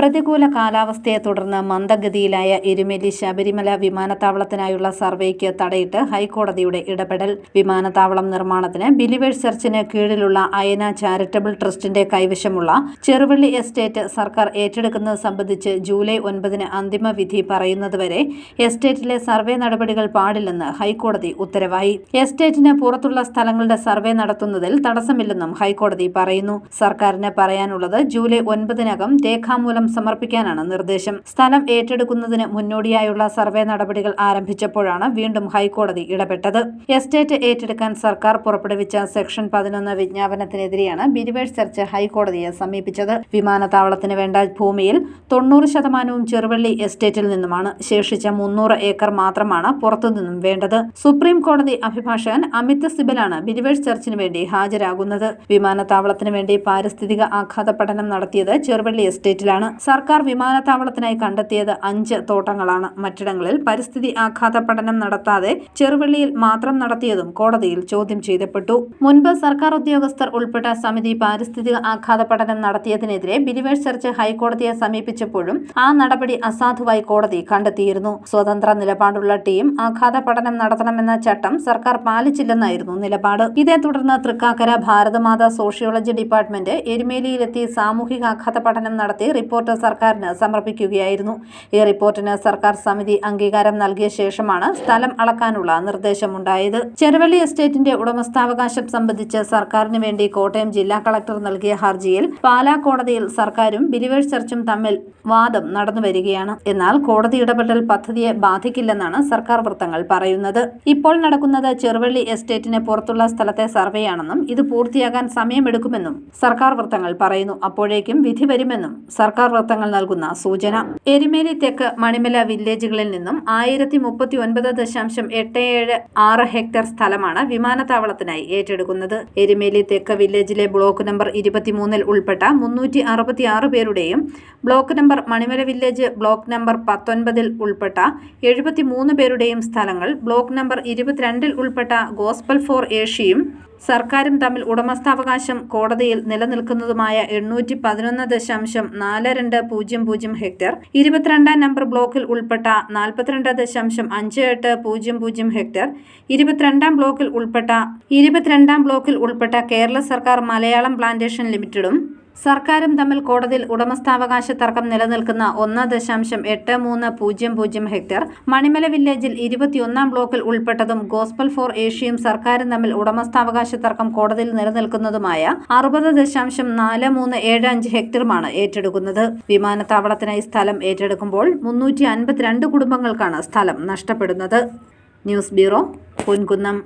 പ്രതികൂല കാലാവസ്ഥയെ തുടർന്ന് മന്ദഗതിയിലായ എരുമേലി ശബരിമല വിമാനത്താവളത്തിനായുള്ള സർവേക്ക് തടയിട്ട് ഹൈക്കോടതിയുടെ ഇടപെടൽ. വിമാനത്താവളം നിർമ്മാണത്തിന് ബിലിവേഴ്സ് ചർച്ചിന് കീഴിലുള്ള അയന ചാരിറ്റബിൾ ട്രസ്റ്റിന്റെ കൈവശമുള്ള ചെറുവള്ളി എസ്റ്റേറ്റ് സർക്കാർ ഏറ്റെടുക്കുന്നത് സംബന്ധിച്ച് ജൂലൈ ഒൻപതിന് അന്തിമ വിധി പറയുന്നതുവരെ എസ്റ്റേറ്റിലെ സർവേ നടപടികൾ പാടില്ലെന്ന് ഹൈക്കോടതി ഉത്തരവായി. എസ്റ്റേറ്റിന് പുറത്തുള്ള സ്ഥലങ്ങളുടെ സർവേ നടത്തുന്നതിൽ തടസ്സമില്ലെന്നും ഹൈക്കോടതി പറയുന്നു. സർക്കാരിന് പറയാനുള്ളത് ജൂലൈ ഒൻപതിനകം രേഖാമൂലം സമർപ്പിക്കാനാണ് നിർദ്ദേശം. സ്ഥലം ഏറ്റെടുക്കുന്നതിന് മുന്നോടിയായുള്ള സർവേ നടപടികൾ ആരംഭിച്ചപ്പോഴാണ് വീണ്ടും ഹൈക്കോടതി ഇടപെട്ടത്. എസ്റ്റേറ്റ് ഏറ്റെടുക്കാൻ സർക്കാർ പുറപ്പെടുവിച്ച സെക്ഷൻ പതിനൊന്ന് വിജ്ഞാപനത്തിനെതിരെയാണ് ബിരിവേഴ്സ് ചർച്ച് ഹൈക്കോടതിയെ സമീപിച്ചത്. വിമാനത്താവളത്തിന് വേണ്ട ഭൂമിയിൽ തൊണ്ണൂറ് ശതമാനവും ചെറുവള്ളി എസ്റ്റേറ്റിൽ നിന്നുമാണ്. ശേഷിച്ച മുന്നൂറ് ഏക്കർ മാത്രമാണ് പുറത്തുനിന്നും വേണ്ടത്. സുപ്രീം കോടതി അഭിഭാഷകൻ അമിത് സിബലാണ് ബിരിവേഴ്സ് ചർച്ചിന് വേണ്ടി ഹാജരാകുന്നത്. വിമാനത്താവളത്തിന് വേണ്ടി പാരിസ്ഥിതിക ആഘാത പഠനം നടത്തിയത് ചെറുവള്ളി എസ്റ്റേറ്റിലാണ്. സർക്കാർ വിമാനത്താവളത്തിനായി കണ്ടെത്തിയത് അഞ്ച് തോട്ടങ്ങളാണ്. മറ്റിടങ്ങളിൽ പരിസ്ഥിതി ആഘാത പഠനം നടത്താതെ ചെറുവള്ളിയിൽ മാത്രം നടത്തിയതും കോടതിയിൽ ചോദ്യം ചെയ്തപ്പെട്ടു. മുൻപ് സർക്കാർ ഉദ്യോഗസ്ഥർ ഉൾപ്പെട്ട സമിതി പാരിസ്ഥിതിക ആഘാത പഠനം നടത്തിയതിനെതിരെ ബിലിവേഴ്സ് ചർച്ച് ഹൈക്കോടതിയെ സമീപിച്ചപ്പോഴും ആ നടപടി അസാധുവായി കോടതി കണ്ടെത്തിയിരുന്നു. സ്വതന്ത്ര നിലപാടുള്ള ടീം ആഘാത പഠനം നടത്തണമെന്ന ചട്ടം സർക്കാർ പാലിച്ചില്ലെന്നായിരുന്നു നിലപാട്. ഇതേ തുടർന്ന് തൃക്കാക്കര ഭാരതമാതാ സോഷ്യോളജി ഡിപ്പാർട്ട്മെന്റ് എരുമേലിയിലെത്തി സാമൂഹികാഘാത പഠനം നടത്തി റിപ്പോർട്ട് സർക്കാരിന് സമർപ്പിക്കുകയായിരുന്നു. ഈ റിപ്പോർട്ടിന് സർക്കാർ സമിതി അംഗീകാരം നൽകിയ ശേഷമാണ് സ്ഥലം അളക്കാനുള്ള നിർദ്ദേശമുണ്ടായത്. ചെറുവള്ളി എസ്റ്റേറ്റിന്റെ ഉടമസ്ഥാവകാശം സംബന്ധിച്ച് സർക്കാരിന് വേണ്ടി കോട്ടയം ജില്ലാ കളക്ടർ നൽകിയ ഹർജിയിൽ പാലാ കോടതിയിൽ സർക്കാരും ബിലിവേഴ്സ് ചർച്ചും തമ്മിൽ വാദം നടന്നു വരികയാണ്. എന്നാൽ കോടതി ഇടപെടൽ പദ്ധതിയെ ബാധിക്കില്ലെന്നാണ് സർക്കാർ വൃത്തങ്ങൾ പറയുന്നത്. ഇപ്പോൾ നടക്കുന്നത് ചെറുവള്ളി എസ്റ്റേറ്റിന് പുറത്തുള്ള സ്ഥലത്തെ സർവേയാണെന്നും ഇത് പൂർത്തിയാകാൻ സമയമെടുക്കുമെന്നും സർക്കാർ വൃത്തങ്ങൾ പറയുന്നു. അപ്പോഴേക്കും വിധി വരുമെന്നും സർക്കാർ വൃത്തങ്ങൾ നൽകുന്ന സൂചന. എരുമേലി തെക്ക് മണിമല വില്ലേജുകളിൽ നിന്നും ആയിരത്തി മുപ്പത്തി ഒൻപത് ദശാംശം എട്ട് ഏഴ് ആറ് ഹെക്ടർ സ്ഥലമാണ് വിമാനത്താവളത്തിനായി ഏറ്റെടുക്കുന്നത്. എരുമേലി തെക്ക് വില്ലേജിലെ ബ്ലോക്ക് നമ്പർ ഇരുപത്തിമൂന്നിൽ ഉൾപ്പെട്ട മുന്നൂറ്റി അറുപത്തി ആറ് പേരുടെയും block number Manimala village block number പത്തൊൻപതിൽ ഉൾപ്പെട്ട എഴുപത്തിമൂന്ന് പേരുടെയും സ്ഥലങ്ങൾ ബ്ലോക്ക് നമ്പർ ഇരുപത്തിരണ്ടിൽ ഉൾപ്പെട്ട ഗോസ്പൽ ഫോർ ഏഷ്യയും സർക്കാരും തമ്മിൽ ഉടമസ്ഥാവകാശം കോടതിയിൽ നിലനിൽക്കുന്നതുമായ എണ്ണൂറ്റി പതിനൊന്ന് ദശാംശം നാല് രണ്ട് പൂജ്യം പൂജ്യം ഹെക്ടർ ഇരുപത്തിരണ്ടാം നമ്പർ ബ്ലോക്കിൽ ഉൾപ്പെട്ട നാൽപ്പത്തിരണ്ട് ദശാംശം അഞ്ച് എട്ട് പൂജ്യം പൂജ്യം ഹെക്ടർ ഇരുപത്തിരണ്ടാം ബ്ലോക്കിൽ ഉൾപ്പെട്ട ഇരുപത്തിരണ്ടാം ബ്ലോക്കിൽ ഉൾപ്പെട്ട കേരള സർക്കാർ മലയാളം പ്ലാന്റേഷൻ ലിമിറ്റഡും സർക്കാരും തമ്മിൽ കോടതിയിൽ ഉടമസ്ഥാവകാശ തർക്കം നിലനിൽക്കുന്ന ഒന്ന് ദശാംശം എട്ട് മൂന്ന് പൂജ്യം പൂജ്യം ഹെക്ടർ മണിമല വില്ലേജിൽ ഇരുപത്തിയൊന്നാം ബ്ലോക്കിൽ ഉൾപ്പെട്ടതും ഗോസ്പൽ ഫോർ ഏഷ്യയും സർക്കാരും തമ്മിൽ ഉടമസ്ഥാവകാശ തർക്കം കോടതിയിൽ നിലനിൽക്കുന്നതുമായ അറുപത് ദശാംശം നാല് മൂന്ന് ഏഴ് അഞ്ച് ഹെക്ടറുമാണ് ഏറ്റെടുക്കുന്നത്. വിമാനത്താവളത്തിനായി സ്ഥലം ഏറ്റെടുക്കുമ്പോൾ മുന്നൂറ്റി അൻപത്തിരണ്ട് കുടുംബങ്ങൾക്കാണ് സ്ഥലം നഷ്ടപ്പെടുന്നത്. News bureau Ponkunnam.